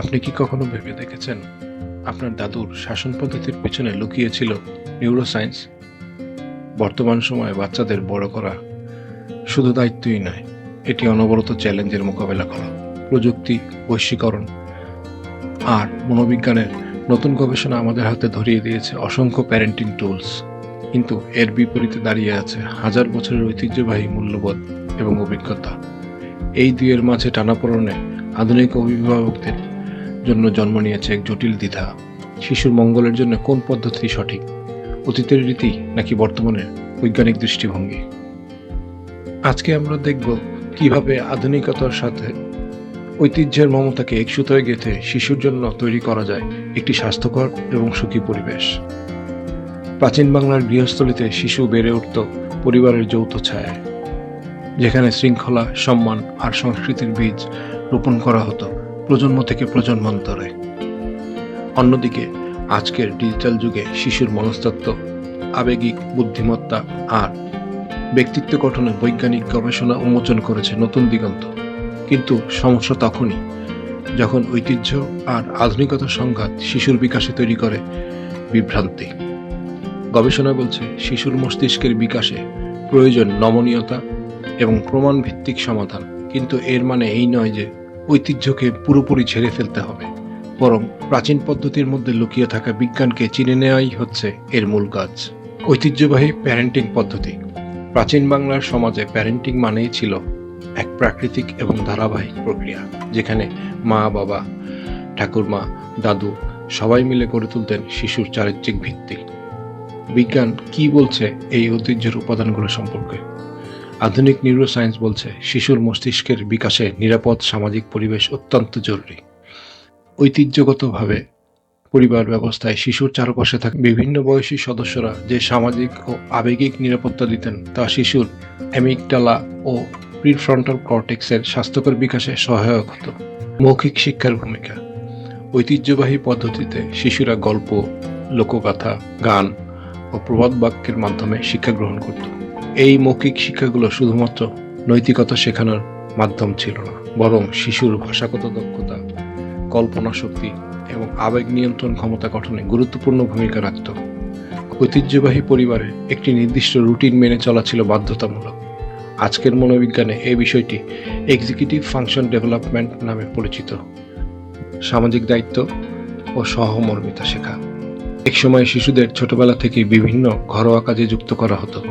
আপনি কি কখনো ভেবে দেখেছেন আপনার দাদুর শাসন পদ্ধতির পেছনে লুকিয়েছিল নিউরোসায়েন্স বর্তমান সময়ে বাচ্চাদের বড় করা শুধু দায়িত্বই নয়, এটি অনবরত চ্যালেঞ্জের মোকাবেলা করা, প্রযুক্তি, বৈশ্বিকরণ আর মনোবিজ্ঞানের নতুন গবেষণা আমাদের হাতে ধরিয়ে দিয়েছে অসংখ্য প্যারেন্টিং টুলস কিন্তু এর বিপরীতে দাঁড়িয়ে আছে হাজার বছরের ঐতিহ্যবাহী মূল্যবোধ এবং অভিজ্ঞতা। এই দুইয়ের মাঝে টানাপোড়েনে আধুনিক অভিভাবকদের জন্য জন্ম নিয়েছে এক জটিল দ্বিধা। শিশুর মঙ্গলের জন্য কোন পদ্ধতি সঠিক? অতীতের রীতি নাকি বর্তমানের বৈজ্ঞানিক দৃষ্টিভঙ্গি? আজকে আমরা দেখব কীভাবে আধুনিকতার সাথে ঐতিহ্যের মমতাকে একসুতোয় গেঁথে শিশুর জন্য তৈরি করা যায় একটি স্বাস্থ্যকর এবং সুখী পরিবেশ। প্রাচীন বাংলার গৃহস্থলিতে শিশু বেড়ে উঠত পরিবারের যৌথ ছায়ায় যেখানে শৃঙ্খলা, সম্মান আর সংস্কৃতির বীজ রোপণ করা হতো। প্রজন্ম থেকে প্রজন্মান্তরে। অন্যদিকে, আজকের ডিজিটাল যুগে শিশুর মনস্তত্ত্ব, আবেগিক বুদ্ধিমত্তা আর ব্যক্তিত্ব গঠনে বৈজ্ঞানিক গবেষণা উন্মোচন করেছে নতুন দিগন্ত। কিন্তু সমস্যা তখনই যখন ঐতিহ্য আর আধুনিকতার সংঘাত শিশুর বিকাশে তৈরি করে বিভ্রান্তি। গবেষণা বলছে, শিশুর মস্তিষ্কের বিকাশে প্রয়োজন নমনীয়তা এবং প্রমাণ ভিত্তিক সমাধান। কিন্তু এর মানে এই নয় যে ঐতিহ্যকে পুরোপুরি ঝেড়ে ফেলতে হবে। বরং প্রাচীন পদ্ধতির মধ্যে লুকিয়ে থাকা বিজ্ঞানকে চিনে নেওয়াই হচ্ছে এর মূল কাজ। ঐতিহ্যবাহী প্যারেন্টিং পদ্ধতি। প্রাচীন বাংলার সমাজে প্যারেন্টিং মানেই ছিল এক প্রাকৃতিক এবং ধারাবাহিক প্রক্রিয়া, যেখানে মা, বাবা, ঠাকুরমা, দাদু সবাই মিলে গড়ে তুলতেন শিশুর চারিত্রিক ভিত্তি। বিজ্ঞান কি বলছে এই ঐতিহ্যের উপাদানগুলো সম্পর্কে? আধুনিক নিউরোসায়েন্স বলছে, শিশুর মস্তিষ্কের বিকাশে নিরাপদ সামাজিক পরিবেশ অত্যন্ত জরুরি। ঐতিহ্যগতভাবে পরিবার ব্যবস্থায় শিশুর চারপাশে থাকা বিভিন্ন বয়সী সদস্যরা যে সামাজিক ও আবেগিক নিরাপত্তা দিতেন, তা শিশুর অ্যামিকটালা ও প্রিফ্রন্টাল কর্টেক্সের স্বাস্থ্যকর বিকাশে সহায়ক হতো। মৌখিক শিক্ষার ভূমিকা। ঐতিহ্যবাহী পদ্ধতিতে শিশুরা গল্প, লোকগাথা, গান ও প্রবাদ বাক্যের মাধ্যমে শিক্ষা গ্রহণ করত। এই মৌখিক শিক্ষাগুলো শুধুমাত্র নৈতিকতা শেখানোর মাধ্যম ছিল না, বরং শিশুর ভাষাগত দক্ষতা, কল্পনা শক্তি এবং আবেগ নিয়ন্ত্রণ ক্ষমতা গঠনে গুরুত্বপূর্ণ ভূমিকা রাখত। ঐতিহ্যবাহী পরিবারে একটি নির্দিষ্ট রুটিন মেনে চলা ছিল বাধ্যতামূলক। আজকের মনোবিজ্ঞানে এই বিষয়টি এক্সিকিউটিভ ফাংশন ডেভেলপমেন্ট নামে পরিচিত। সামাজিক দায়িত্ব ও সহমর্মিতা শেখা। একসময় শিশুদের ছোটবেলা থেকে বিভিন্ন ঘরোয়া কাজে যুক্ত করা হতো।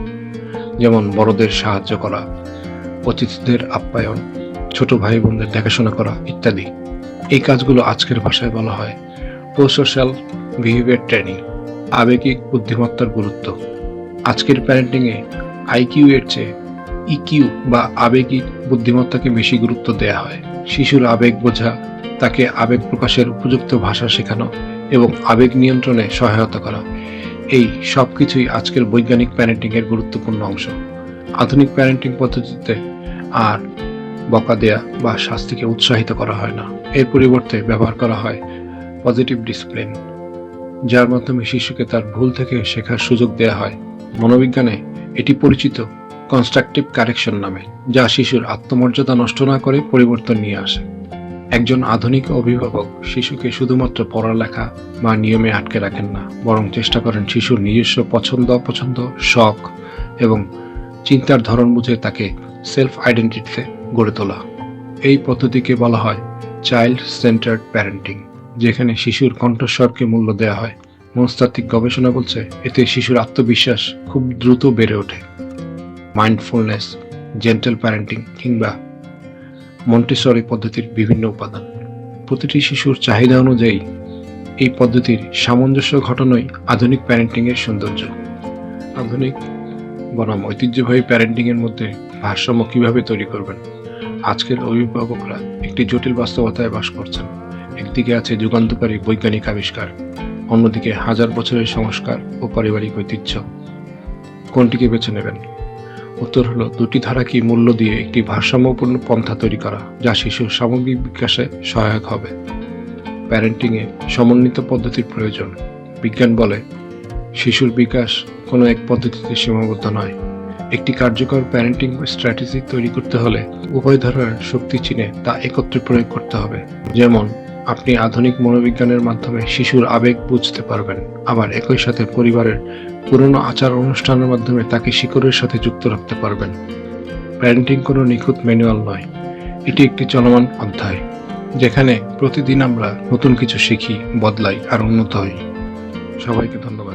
যেমন বড়দের সাহায্য করা, অতিথিদের আপ্যায়ন, ছোট ভাই বোনদের দেখাশোনা করা ইত্যাদি। এই কাজগুলো আজকের ভাষায় বলা হয় প্রোসোশ্যাল বিহেভিয়ার ট্রেনিং, আবেগিক বুদ্ধিমত্তার গুরুত্ব। আজকের প্যারেন্টিংয়ে আইকিউ এর চেয়ে ইকিউ বা আবেগিক বুদ্ধিমত্তাকে বেশি গুরুত্ব দেওয়া হয়। শিশুর আবেগ বোঝা, তাকে আবেগ প্রকাশের উপযুক্ত ভাষা শেখানো এবং আবেগ নিয়ন্ত্রণে সহায়তা করা। এই সব কিছুই আজকের বৈজ্ঞানিক প্যারেন্টিং এর গুরুত্বপূর্ণ অংশ। আধুনিক প্যারেন্টিং পদ্ধতিতে আর বকা দেয়া বা শাস্তিকে উৎসাহিত করা হয় না। এর পরিবর্তে ব্যবহার করা হয় পজিটিভ ডিসিপ্লিন, যার মাধ্যমে শিশুকে তার ভুল থেকে শেখার সুযোগ দেওয়া হয়। মনোবিজ্ঞানে এটি পরিচিত কনস্ট্রাকটিভ কারেকশন নামে, যা শিশুর আত্মমর্যাদা নষ্ট না করে পরিবর্তন নিয়ে আসে। একজন আধুনিক অভিভাবক শিশুকে শুধুমাত্র পড়ালেখা বা নিয়মে আটকে রাখেন না, বরং চেষ্টা করেন শিশুর নিজস্ব পছন্দ, অপছন্দ, শখ এবং চিন্তার ধরন বুঝে তাকে সেলফ আইডেন্টিটিতে গড়ে তোলা। এই পদ্ধতিকে বলা হয় চাইল্ড সেন্টার্ড প্যারেন্টিং যেখানে শিশুর কণ্ঠস্বরকে মূল্য দেওয়া হয়। মনস্তাত্ত্বিক গবেষণা বলছে, এতে শিশুর আত্মবিশ্বাস খুব দ্রুত বেড়ে ওঠে। মাইন্ডফুলনেস জেন্টাল প্যারেন্টিং কিংবা মন্টেসরি পদ্ধতির বিভিন্ন উপাদান। প্রতিটি শিশুর চাহিদা অনুযায়ী এই পদ্ধতির সামঞ্জস্য ঘটানোই আধুনিক প্যারেন্টিংয়ের সৌন্দর্য। আধুনিক বনাম ঐতিহ্যবাহী প্যারেন্টিংয়ের মধ্যে ভারসাম্য কীভাবে তৈরি করবেন? আজকের অভিভাবকরা একটি জটিল বাস্তবতায় বাস করছেন। একদিকে আছে যুগান্তকারী বৈজ্ঞানিক আবিষ্কার, অন্যদিকে হাজার বছরের সংস্কার ও পারিবারিক ঐতিহ্য। কোনটিকে বেছে নেবেন? উত্তর হলো, দুটি ধারাকে মূল্য দিয়ে একটি ভারসাম্যপূর্ণ পন্থা তৈরি করা, যা শিশুর সামগ্রিক বিকাশে সহায়ক হবে। প্যারেন্টিংয়ে সমন্বিত পদ্ধতির প্রয়োজন। বিজ্ঞান বলে, শিশুর বিকাশ কোনো এক পদ্ধতিতে সীমাবদ্ধ নয়। একটি কার্যকর প্যারেন্টিং স্ট্র্যাটেজি তৈরি করতে হলে উভয় ধারার শক্তি চিনে তা একত্রে প্রয়োগ করতে হবে। যেমন আপনি আধুনিক মনোবিজ্ঞানের মাধ্যমে শিশুর আবেগ বুঝতে পারবেন। আবার একই সাথে পরিবারের পুরনো আচার অনুষ্ঠানের মাধ্যমে তাকে শিকড়ের সাথে যুক্ত রাখতে পারবেন। প্যারেন্টিং কোনো নিখুঁত ম্যানুয়াল নয়। এটি একটি চলমান অধ্যায়, যেখানে প্রতিদিন আমরা নতুন কিছু শিখি, বদলাই আর উন্নত হই। সবাইকে ধন্যবাদ।